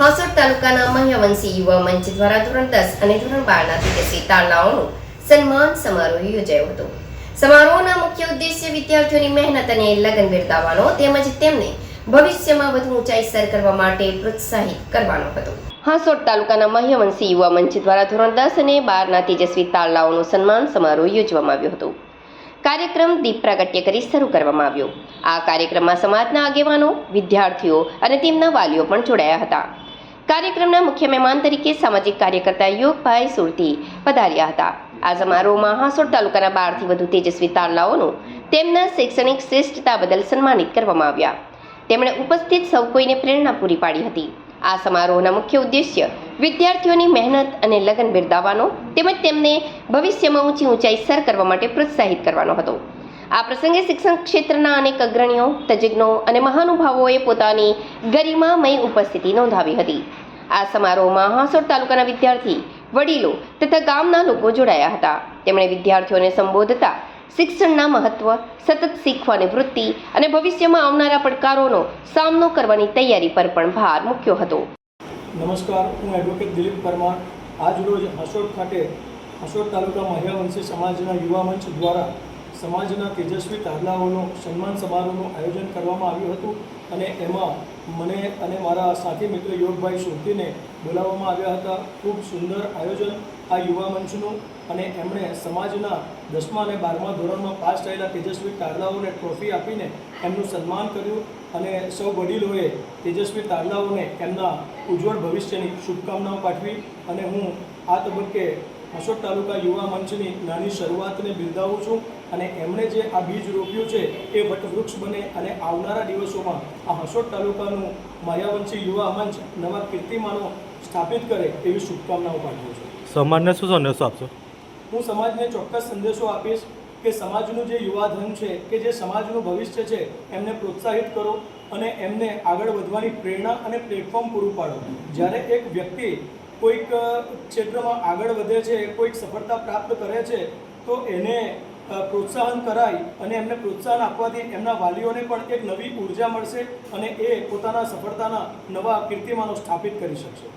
હાસોડ તાલુકાના મહ્યવંશી યુવા મંચ દ્વારા ધોરણ દસ અને ધોરણ બારના તેજસ્વી તારલાઓનું સન્માન સમારોહ યોજાયો હતો. સમારોહના મુખ્ય ઉદ્દેશ્ય વિદ્યાર્થીઓની મહેનત અને લગન બિરદાવવાનો તેમજ તેમને ભવિષ્યમાં વધુ ઊંચાઈ સર કરવા માટે પ્રોત્સાહિત કરવાનો હતો. હાસોટ તાલુકાના મહ્યવંશી યુવા મંચ દ્વારા ધોરણ દસ અને બારના તેજસ્વી તારલાઓનું સન્માન સમારોહ યોજવામાં આવ્યો હતો. કાર્યક્રમ દીપ પ્રાગટ્ય કરી શરૂ કરવામાં આવ્યો. આ કાર્યક્રમમાં સમાજના આગેવાનો, વિદ્યાર્થીઓ અને તેમના વાલીઓ પણ જોડાયા હતા. કાર્યક્રમના મુખ્ય મહેમાન તરીકે સામાજિક કાર્યકર્તા યોગભાઈ સુરતી પધાર્યા હતા. આ સમારોહમાં હાસોડ તાલુકાના બારથી વધુ તેજસ્વી તારલાઓનું તેમના શૈક્ષણિક શ્રેષ્ઠતા બદલ સન્માનિત કરવામાં આવ્યા. તેમણે ઉપસ્થિત સૌ કોઈને પ્રેરણા પૂરી પાડી હતી. આ સમારોહના મુખ્ય ઉદ્દેશ્ય વિદ્યાર્થીઓની મહેનત અને લગન બિરદાવવાનો તેમજ તેમને ભવિષ્યમાં ઊંચી ઊંચાઈ સર કરવા માટે પ્રોત્સાહિત કરવાનો હતો. આ પ્રસંગે શિક્ષણ ક્ષેત્રના અનેક અગ્રણીઓ, તજજ્ઞો અને મહાનુભાવોએ પોતાની ગરિમામય ઉપસ્થિતિ નોંધાવી હતી. આ સમારોહમાં હાંસોડ તાલુકાના વિદ્યાર્થી, વડીલો તથા ગામના લોકો જોડાયા હતા. તેમણે વિદ્યાર્થીઓને સંબોધતા શિક્ષણના મહત્વ, સતત શીખવાની વૃત્તિ અને ભવિષ્યમાં આવનારા પડકારોનો સામનો કરવાની તૈયારી પર પણ ભાર મૂક્યો હતો. નમસ્કાર, હું એડવોકેટ દિલીપ પરમાર. આજરોજ હસોડ ખાતે હસોડ તાલુકા મહિલાવંશી સમાજના યુવા મંચ દ્વારા સમાજના તેજસ્વી તારલાઓનો સન્માન સમારોહનું આયોજન કરવામાં આવ્યું હતું અને એમાં મને અને મારા સાથી મિત્ર યોગભાઈ સુરતીને બોલાવવામાં આવ્યા હતા. ખૂબ સુંદર આયોજન આ યુવા મંચનું અને એમણે સમાજના દસમા અને બારમા ધોરણમાં પાસ થયેલા તેજસ્વી તારલાઓને ટ્રોફી આપીને એમનું સન્માન કર્યું અને સૌ વડીલોએ તેજસ્વી તારલાઓને એમના ઉજ્જવળ ભવિષ્યની શુભકામનાઓ પાઠવી અને હું આ તબક્કે હસોદ તાલુકા યુવા મંચની નાની શરૂઆતને બિરદાવું છું અને એમણે જે આ બીજ રોપ્યું છે એ વટવૃક્ષ બને અને આવનારા દિવસોમાં આ હસોટ તાલુકાનું માયાવંશી યુવા મંચ નવા કીર્તિમાનો સ્થાપિત કરે એવી શુભકામનાઓ પાઠવું છું. સમાજને શું સંદેશો આપશો? હું સમાજને ચોક્કસ સંદેશો આપીશ કે સમાજનું જે યુવાધન છે કે જે સમાજનું ભવિષ્ય છે એમને પ્રોત્સાહિત કરો અને એમને આગળ વધવાની પ્રેરણા અને પ્લેટફોર્મ પૂરું પાડો. જ્યારે એક વ્યક્તિ કોઈક ક્ષેત્રમાં આગળ વધે છે, કોઈક સફળતા પ્રાપ્ત કરે છે, તો એને પ્રોત્સાહન કરાય અને એમને પ્રોત્સાહન આપવાથી એમના વાલીઓને પણ એક નવી ઊર્જા મળશે અને એ પોતાના સફળતાના નવા કીર્તિમાનો સ્થાપિત કરી શકશે.